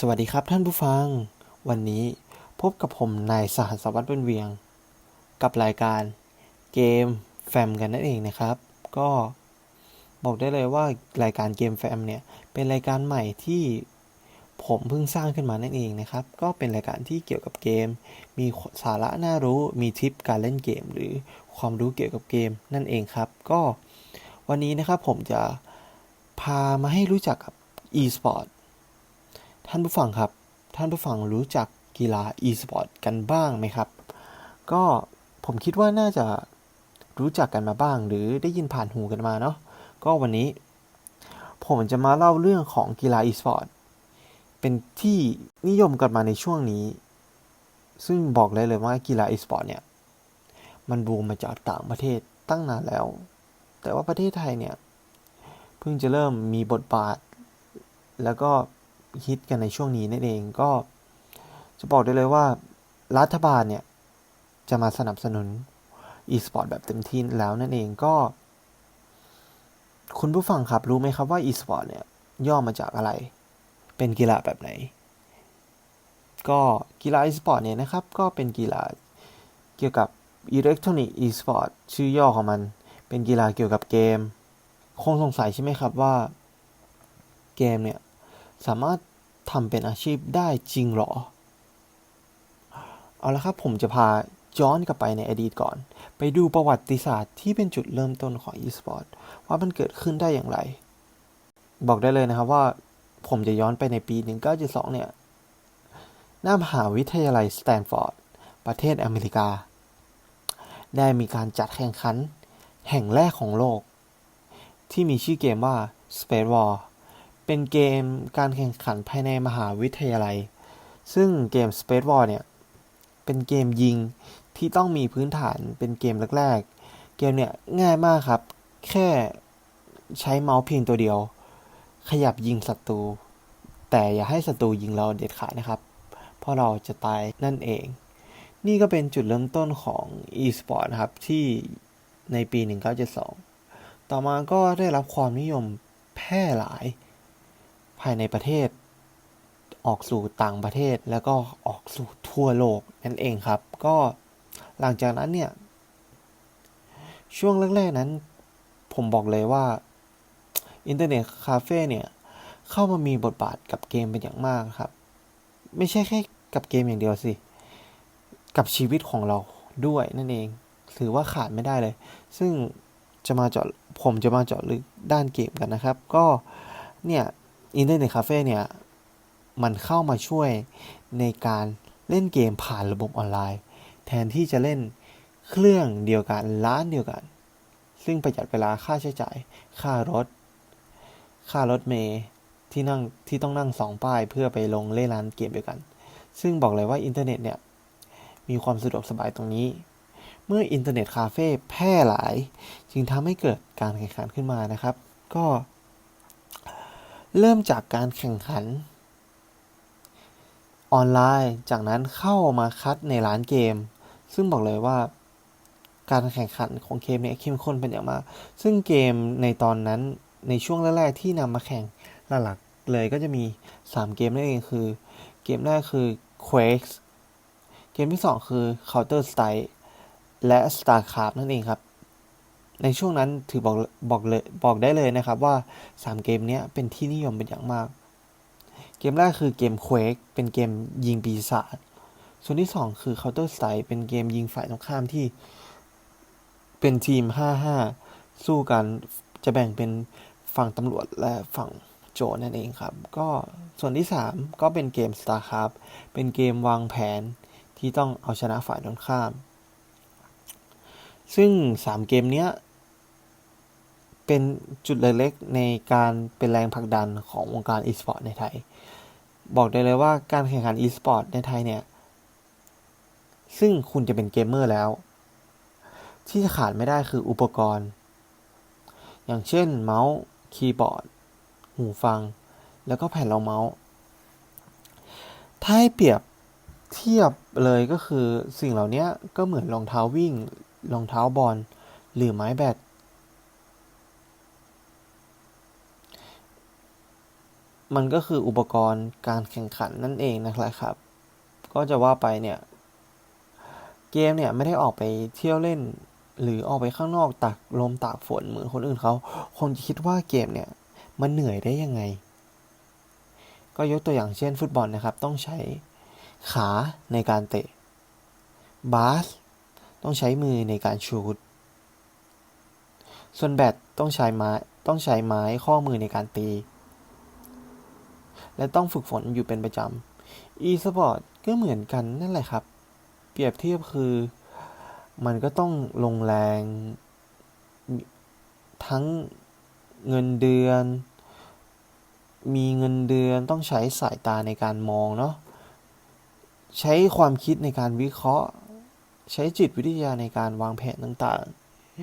สวัสดีครับท่านผู้ฟัง วันนี้พบกับผมนายสหัสวัตรเป็นเวียง กับรายการเกมแฟมกันนั่นเองนะครับ ก็บอกได้เลยว่ารายการเกมแฟมเนี่ยเป็นรายการใหม่ที่ผมเพิ่งสร้างขึ้นมานั่นเองนะครับ ก็เป็นรายการที่เกี่ยวกับเกม มีสาระน่ารู้มีทิปการเล่นเกม หรือความรู้เกี่ยวกับเกมนั่นเองครับ ก็วันนี้นะครับผมจะพามาให้รู้จักกับ e-sport ท่านผู้ฟังครับ ท่านผู้ฟังรู้จักกีฬา e-sport กันบ้างไหมครับ ก็ผมคิดว่าน่าจะรู้จักกันมาบ้าง หรือได้ยินผ่านหูกันมาเนาะก็วันนี้ ผมจะมาเล่าเรื่องของกีฬา e-sport เป็นที่นิยมกันมาในช่วงนี้ ซึ่งบอกเลยเลยว่ากีฬา e-sport เนี่ย มันบูมมาจากต่างประเทศตั้งนานแล้ว แต่ว่าประเทศไทยเนี่ย เพิ่งจะเริ่มมีบทบาท แล้วก็ ฮิตกันในช่วงนี้นั่นเองก็จะบอกได้เลยว่ารัฐบาลเนี่ย จะมาสนับสนุน e-sport แบบเต็มที่แล้วนั่นเองก็ คุณผู้ฟังครับรู้ไหมครับว่า e-sport เนี่ย ย่อมาจากอะไร เป็นกีฬาแบบไหน ก็กีฬา e-sport เนี่ยนะครับ ก็เป็นกีฬาเกี่ยวกับ electronic e-sport ชื่อย่อของมัน เป็นกีฬาเกี่ยวกับเกม คงสงสัยใช่ไหมครับว่า เกมเนี่ย สามารถทำเป็นอาชีพได้จริงหรอ เอาละครับผมจะพาย้อนกลับไปในอดีตก่อน ไปดูประวัติศาสตร์ที่เป็นจุดเริ่มต้นของ e-sport ว่ามันเกิดขึ้นได้อย่างไร บอกได้เลยนะครับว่าผมจะย้อนไปในปี 1972 เนี่ยหน้ามหาวิทยาลัยสแตนฟอร์ด ประเทศอเมริกา ได้มีการจัดแข่งขัน แห่งแรกของโลก ที่มีชื่อเกมว่า Space War เป็นเกมการแข่งขันภายในมหาวิทยาลัย ซึ่งเกม Space War เนี่ย เป็นเกมยิงที่ต้องมีพื้นฐานเป็นเกมแรกๆ เกมเนี่ยง่ายมากครับ แค่ใช้เมาส์เพียงตัวเดียว ขยับยิงศัตรู แต่อย่าให้ศัตรูยิงเราเด็ดขาดนะครับ เพราะเราจะตายนั่นเอง นี่ก็เป็นจุดเริ่มต้นของ e-sport นะครับ ที่ในปี 1972 ต่อมาก็ได้รับความนิยมแพร่หลาย ภายในประเทศ ออกสู่ต่างประเทศแล้วก็ออกสู่ทั่วโลกนั่นเองครับ ก็หลังจากนั้นเนี่ย ช่วงแรกๆนั้น ผมบอกเลยว่าอินเทอร์เน็ตคาเฟ่เนี่ย เข้ามามีบทบาทกับเกมเป็นอย่างมากครับ ไม่ใช่แค่กับเกมอย่างเดียวสิ กับชีวิตของเราด้วยนั่นเอง ถือว่าขาดไม่ได้เลย ซึ่งจะมาเจาะผมจะมาเจาะลึกด้านเกมกันนะครับ ก็เนี่ย อินเทอร์เน็ตคาเฟ่เนี่ย มันเข้ามาช่วยในการเล่นเกมผ่านระบบออนไลน์ แทนที่จะเล่นเครื่องเดียวกันร้านเดียวกัน ซึ่งประหยัดเวลาค่าใช้จ่าย ค่ารถ ค่ารถเมย์ที่นั่งที่ต้องนั่งสองป้ายเพื่อไปลงเล่นร้านเกมเดียวกัน ซึ่งบอกเลยว่าอินเทอร์เน็ตเนี่ย มีความสะดวกสบายตรงนี้ เมื่ออินเทอร์เน็ตคาเฟ่แพร่หลาย จึงทำให้เกิดการแข่งขันขึ้นมานะครับ ก็ เริ่มจากการแข่งขัน ออนไลน์จากนั้นเข้ามาคัดในร้านเกม ซึ่งบอกเลยว่า การแข่งขันของเกมเนี่ยเข้มข้นเป็นอย่างมาก ซึ่งเกมในตอนนั้นในช่วงแรกๆที่นำมาแข่งหลักๆเลยก็จะมี 3 เกมนั่นเองคือ เกมแรกคือ Quake เกมที่ 2 คือ Counter Strike และ StarCraft นั่นเองครับ ในช่วงนั้นถือบอกบอกเลยบอกได้เลยนะครับว่า 3 เกมนี้เป็นที่นิยมเป็นอย่างมาก เกมแรกคือเกม Quake เป็นเกมยิงปีศาจ ส่วนที่ 2 คือ Counter Strike เป็นเกมยิงฝ่ายตรงข้ามที่ เป็นทีม 5-5 สู้กันจะแบ่งเป็นฝั่งตำรวจและฝั่งโจนั่นเองครับ ก็ส่วนที่ 3 ก็เป็นเกม StarCraft เป็นเกมวางแผนที่ต้องเอาชนะฝ่ายตรงข้าม ซึ่ง 3 เกมนี้ เป็นจุดเล็กๆในการเป็นแรงผลักดันของวงการอีสปอร์ตในไทย บอกได้เลยว่าการแข่งขันอีสปอร์ตในไทยเนี่ย ซึ่งคุณจะเป็นเกมเมอร์แล้ว ที่ขาดไม่ได้คืออุปกรณ์ อย่างเช่นเมาส์ คีย์บอร์ด หูฟัง แล้วก็แผ่นรองเมาส์ ถ้าให้เปรียบเทียบเลยก็คือสิ่งเหล่านี้ก็เหมือนรองเท้าวิ่ง รองเท้าบอล หรือไม้แบด มันก็คืออุปกรณ์การแข่งขันนั่นเองนะครับ ก็จะว่าไปเนี่ย เกมเนี่ยไม่ได้ออกไปเที่ยวเล่น หรือออกไปข้างนอกตากลมตากฝนเหมือนคนอื่นเขาคงจะคิดว่าเกมเนี่ยมันเหนื่อยได้ยังไง ก็ยกตัวอย่างเช่นฟุตบอลนะครับ ต้องใช้ขาในการเตะ บาส ต้องใช้มือในการชูตส่วนแบดต้องใช้ไม้ต้องใช้ไม้ข้อมือในการตี และต้องฝึกฝนอยู่เป็นประจำ e-sport ก็เหมือนกันนั่นแหละครับ เปรียบเทียบคือ มันก็ต้องลงแรง ทั้งเงินเดือน มีเงินเดือนต้องใช้สายตาในการมองเนาะ ใช้ความคิดในการวิเคราะห์ ใช้จิตวิทยาในการวางแผนต่าง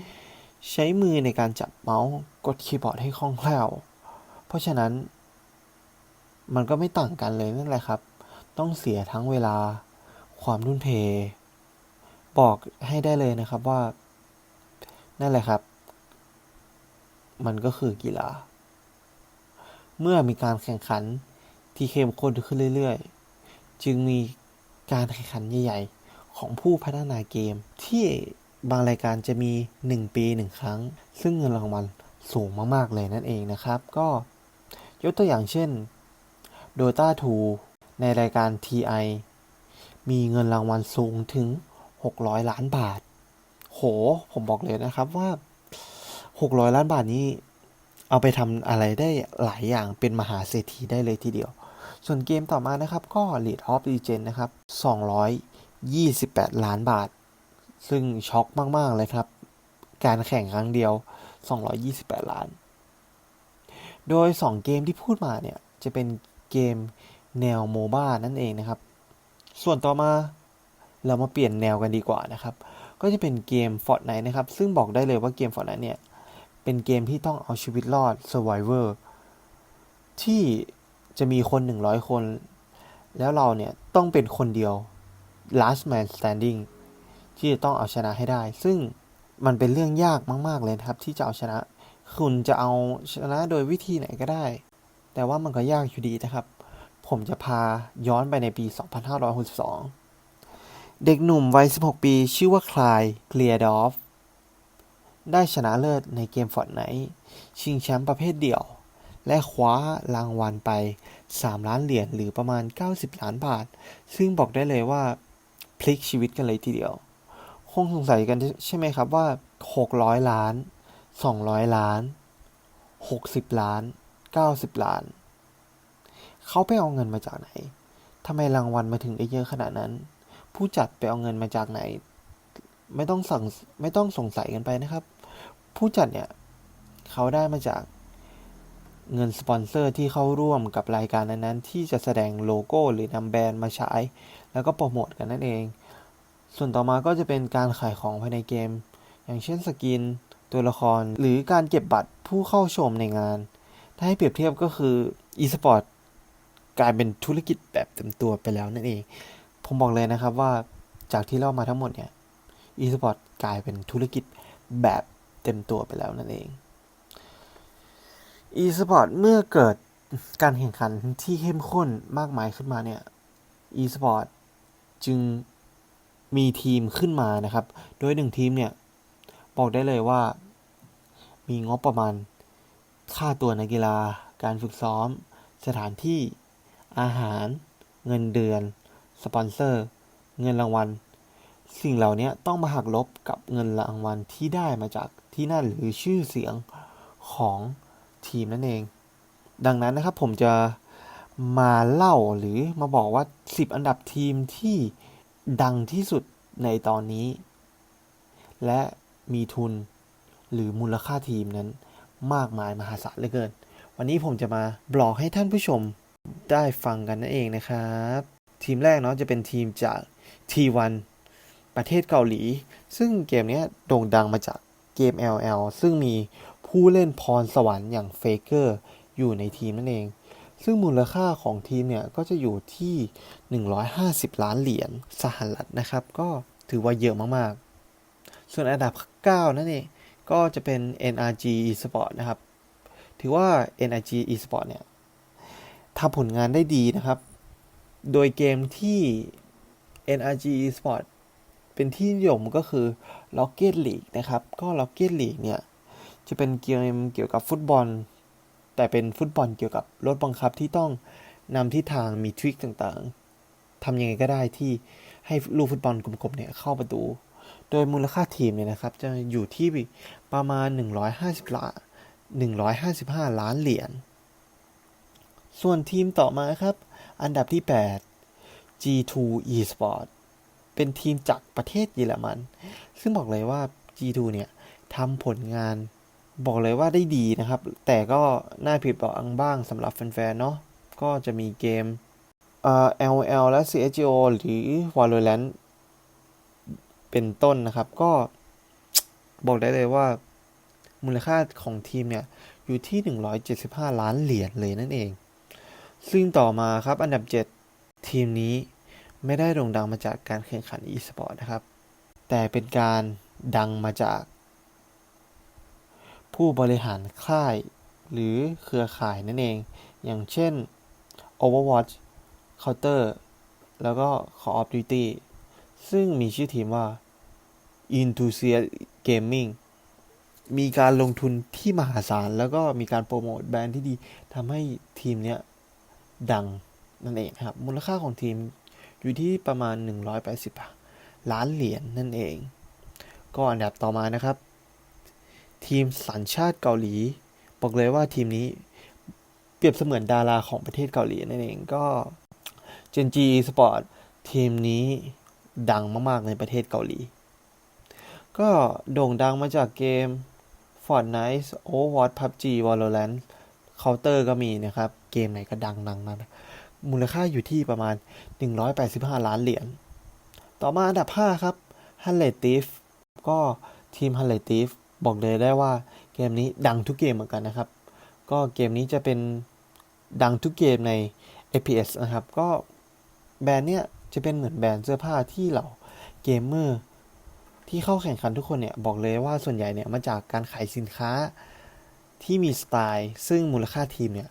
ๆ ใช้มือในการจับเมาส์ กดคีย์บอร์ดให้คล่องแคล่ว เพราะฉะนั้น มันก็ไม่ต่างกันเลยนั่นแหละครับ ต้องเสียทั้งเวลาความทุ่มเทบอกให้ได้เลยนะครับว่า นั่นแหละครับ มันก็คือกีฬา เมื่อมีการแข่งขันที่เข้มข้นขึ้นเรื่อยๆ จึงมีการแข่งขันใหญ่ๆ ของผู้พัฒนาเกม ที่บางรายการจะมี 1 ปี 1 ครั้ง ซึ่งเงินรางวัลสูงมากๆเลยนั่นเองนะครับ ก็ยกตัวอย่างเช่น Dota 2 ในรายการ TI มีเงินรางวัลสูงถึง 600 ล้านบาท โห ผมบอกเลยนะครับว่า 600 ล้านบาทนี้ เอาไปทำอะไรได้หลายอย่างเป็นมหาเศรษฐีได้เลยทีเดียว ส่วนเกมต่อมานะครับก็ League of Legends นะครับ 228 ล้านบาท ซึ่งช็อกมาก ๆ เลยครับ การแข่งครั้งเดียว 228 ล้าน โดย 2 เกมที่พูดมาเนี่ย จะเป็น เกมแนวโมบ้านั่นเองนะครับ ส่วนต่อมาเรามาเปลี่ยนแนวกันดีกว่านะครับ ก็จะเป็นเกม Fortnite นะครับ ซึ่งบอกได้เลยว่าเกม Fortnite เนี่ย เป็นเกมที่ต้องเอาชีวิตรอด Survivor ที่จะมีคน 100 คน แล้วเราเนี่ย ต้องเป็นคนเดียว last man standing ที่จะต้องเอาชนะให้ได้ ซึ่งมันเป็นเรื่องยากมาก ๆ เลยครับ ที่จะเอาชนะ คุณจะเอาชนะโดยวิธีไหนก็ได้ แต่ว่ามันก็ยากอยู่ดีนะครับ ผมจะพาย้อนไปในปี 2562 เด็กหนุ่มวัย 16 ปีชื่อว่าคลายเคลียดอฟ ได้ชนะเลิศในเกมฟอร์ดไนท์ชิงแชมป์ประเภทเดี่ยว และคว้ารางวัลไป 3 ล้านเหรียญหรือประมาณ 90 ล้านบาท ซึ่งบอกได้เลยว่าพลิกชีวิตกันเลยทีเดียว คงสงสัยกันใช่ไหมครับว่า 600 ล้าน 200 ล้าน 60 ล้าน 90 ล้าน เขาไปเอาเงินมาจากไหนทำไมรางวัลมาถึงได้เยอะขนาดนั้น ผู้จัดไปเอาเงินมาจากไหน ไม่ต้องสั่งไม่ต้องสงสัยกันไปนะครับ ผู้จัดเนี่ย เขาได้มาจากเงินสปอนเซอร์ที่เข้าร่วมกับรายการนั้นๆ ที่จะแสดงโลโก้หรือนำแบรนด์มาใช้ แล้วก็โปรโมทกันนั่นเอง ส่วนต่อมาก็จะเป็นการขายของภายในเกม อย่างเช่นสกิน ตัวละครหรือการเก็บบัตรผู้เข้าชมในงาน ถ้าให้เปรียบเทียบก็คือ e-sport กลายเป็นธุรกิจแบบเต็มตัวไปแล้วนั่นเอง ผมบอกเลยนะครับว่าจากที่เล่ามาทั้งหมดเนี่ย e-sport กลายเป็นธุรกิจแบบเต็มตัวไปแล้วนั่นเอง e-sport เมื่อเกิดการแข่งขันที่เข้มข้นมากมายขึ้นมาเนี่ย e-sport จึงมีทีมขึ้นมานะครับ โดยหนึ่งทีมเนี่ย บอกได้เลยว่ามีงบประมาณ ค่าตัวนักกีฬา การฝึกซ้อม สถานที่ อาหาร เงินเดือน สปอนเซอร์ เงินรางวัล สิ่งเหล่านี้ต้องมาหักลบกับเงินรางวัลที่ได้มาจากที่นั่นหรือชื่อเสียงของทีมนั่นเอง ดังนั้นนะครับผมจะมาเล่าหรือมาบอกว่า 10 อันดับทีมที่ดังที่สุดในตอนนี้ และมีทุนหรือมูลค่าทีมนั้น มากมายมหาศาลเหลือเกิน วันนี้ผมจะมาบอกให้ท่านผู้ชมได้ฟังกันนั่นเองนะครับ ทีมแรกเนาะจะเป็นทีมจาก T1 ประเทศเกาหลี ซึ่งเกมนี้โด่งดังมาจากเกม LL ซึ่งมีผู้เล่นพรสวรรค์อย่างเฟเกอร์อยู่ในทีมนั่นเอง ซึ่งมูลค่าของทีมเนี่ยก็จะอยู่ที่ 150 ล้านเหรียญสหรัฐนะครับ ก็ถือว่าเยอะมากๆ ส่วนอันดับ 9 นั่นเอง ก็จะเป็น NRG Esport นะครับ ถือว่า NRG Esport เนี่ยทำผลงานได้ดีนะครับ โดยเกมที่ NRG Esport เป็นที่นิยมก็คือ Rocket League นะครับ ก็ Rocket League เนี่ย จะเป็นเกมเกี่ยวกับฟุตบอล แต่เป็นฟุตบอลเกี่ยวกับรถบังคับที่ต้องนำทิศทางมีทริคต่างๆทำยังไงก็ได้ที่ให้ลูกฟุตบอลกลมๆเนี่ยเข้าประตู โดยมูลค่าทีมเนี่ยนะครับ จะอยู่ที่ประมาณ 150ล้าน155 ล้านเหรียญ ส่วนทีมต่อมาครับ อันดับที่ 8 G2 Esport เป็นทีมจากประเทศเยอรมัน ซึ่งบอกเลยว่า G2 เนี่ยทำผลงานบอกเลยว่าได้ดีนะครับ แต่ก็น่าผิดหวังบ้างสำหรับแฟนๆ เนาะก็จะมีเกมเอ่อ LL และ CSGO หรือ Valorant เป็นต้นนะครับ ก็บอกได้เลยว่ามูลค่าของทีมเนี่ยอยู่ที่ 175 ล้านเหรียญเลยนั่นเอง ซึ่งต่อมาครับอันดับ 7 ทีมนี้ไม่ได้โด่งดังมาจากการแข่งขัน e-sport นะครับ แต่เป็นการดังมาจาก ผู้บริหารค่ายหรือเครือข่ายนั่นเอง อย่างเช่น Overwatch Counter แล้วก็ Call of Duty ซึ่งมีชื่อทีมว่า Enthusiast Gaming มีการลงทุนที่มหาศาล แล้วก็มีการโปรโมทแบรนด์ที่ดีทำให้ทีมเนี้ยดังนั่นเองครับ มูลค่าของทีมอยู่ที่ประมาณ 180 ล้านเหรียญนนั่นเอง ก็อันดับต่อมานะครับ ทีมสัญชาติเกาหลี บอกเลยว่าทีมนี้เปรียบเสมือนดาราของประเทศเกาหลีนั่นเองก็ Gen G Sport ทีมนี้ ดังมากๆในประเทศเกาหลี ก็โด่งดังมาจากเกม Fortnite Overwatch PUBG Valorant Counter ก็มีนะครับ เกมไหนก็ดังดังนั้นมูลค่าอยู่ที่ประมาณ 185 ล้านเหรียญ ต่อมาอันดับ 5 ครับ h u n l e t i f ก็ทีม h u n l e t i f บอกเลยได้ว่าเกมนี้ดังทุกเกมเหมือนกันนะครับ ก็เกมนี้จะเป็นดังทุกเกมใน FPS นะครับ ก็แบรนด์เนี้ย จะเป็นเหมือนแบรนด์เสื้อผ้าที่เหล่าเกมเมอร์ที่เข้าแข่งขันทุกคนเนี่ยบอกเลยว่าส่วนใหญ่เนี่ยมาจากการขายสินค้าที่มีสไตล์ ซึ่งมูลค่าทีมเนี่ย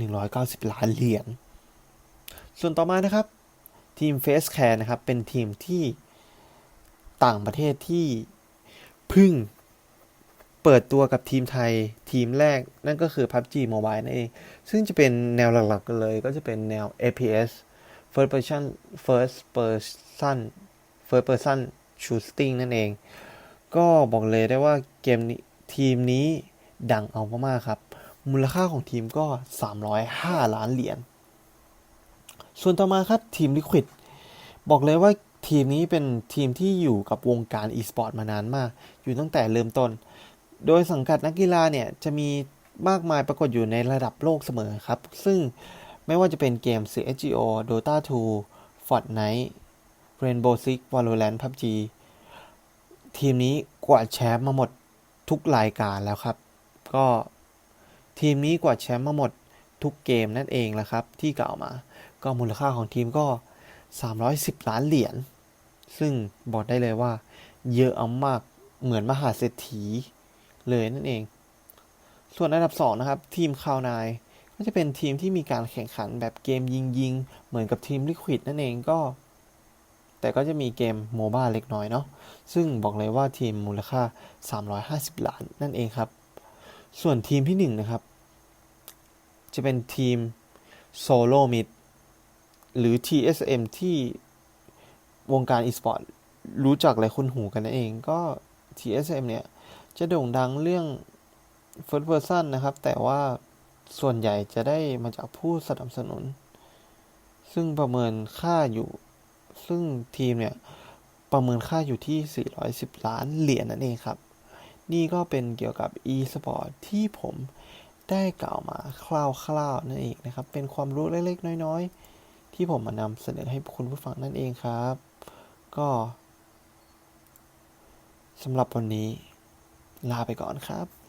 190 ล้านเหรียญ ส่วนต่อมานะครับ ทีม Face Care นะครับ เป็นทีมที่ต่างประเทศที่พึ่งเปิดตัวกับทีมไทยทีมแรกนั่นก็คือ PUBG Mobile นั่นเอง ซึ่งจะเป็นแนวหลักๆกันเลยก็จะเป็นแนว FPS First Person First Person First Person Shooting นั่นเอง ก็บอกเลยได้ว่าเกมนี้ทีมนี้ดังเอามากๆครับ มูลค่าของทีมก็ 305 ล้านเหรียญ ส่วนต่อมาครับทีม Liquid บอกเลยว่าทีมนี้เป็นทีมที่อยู่กับวงการ e-sport มานานมาก อยู่ตั้งแต่เริ่มต้น โดยสังกัดนักกีฬาเนี่ยจะมีมากมายปรากฏอยู่ในระดับโลกเสมอครับ ซึ่ง ไม่ว่าจะเป็นเกม CSGO Dota 2 Fortnite Rainbow Six Valorant PUBG ทีมนี้กวาดแชมป์มาหมดทุกรายการแล้วครับ ก็ทีมนี้กวาดแชมป์มาหมดทุกเกมนั่นเองแหละครับ ที่กล่าวมา ก็มูลค่าของทีมก็ 310 ล้านเหรียญ ซึ่งบอกได้เลยว่า เยอะเอามากเหมือนมหาเศรษฐีเลยนั่นเอง ส่วนอันดับ 2 นะครับ ทีมคาวนาย จะเป็นทีมที่มีการแข่งขันแบบเกมยิงๆเหมือนกับทีมลิควิดนั่นเองก็ แต่ก็จะมีเกมโมบ้าเล็กน้อยเนาะซึ่งบอกเลยว่าทีมมูลค่า 350 ล้านนั่นเองครับ ส่วนทีมที่1นนะครับ จะเป็นทีมโซโลมิดหรือ TSM ที่วงการ e-sport รู้จักและคุ้นหูกันนั่นเองก็ TSM เนี่ย จะโด่งดังเรื่อง First Person นะครับ แต่ว่า ส่วนใหญ่จะได้มาจากผู้สนับสนุน ซึ่งประเมินค่าอยู่ ซึ่งทีมเนี่ยประเมินค่าอยู่ที่ 410 ล้านเหรียญนั่นเองครับ นี่ก็เป็นเกี่ยวกับ e-sport ที่ผมได้กล่าวมาคร่าวๆนั่นเองนะครับ เป็นความรู้เล็กๆ น้อยๆ ที่ผมมานำเสนอให้คุณผู้ฟังนั่นเองครับ ก็สำหรับวันนี้ลาไปก่อนครับ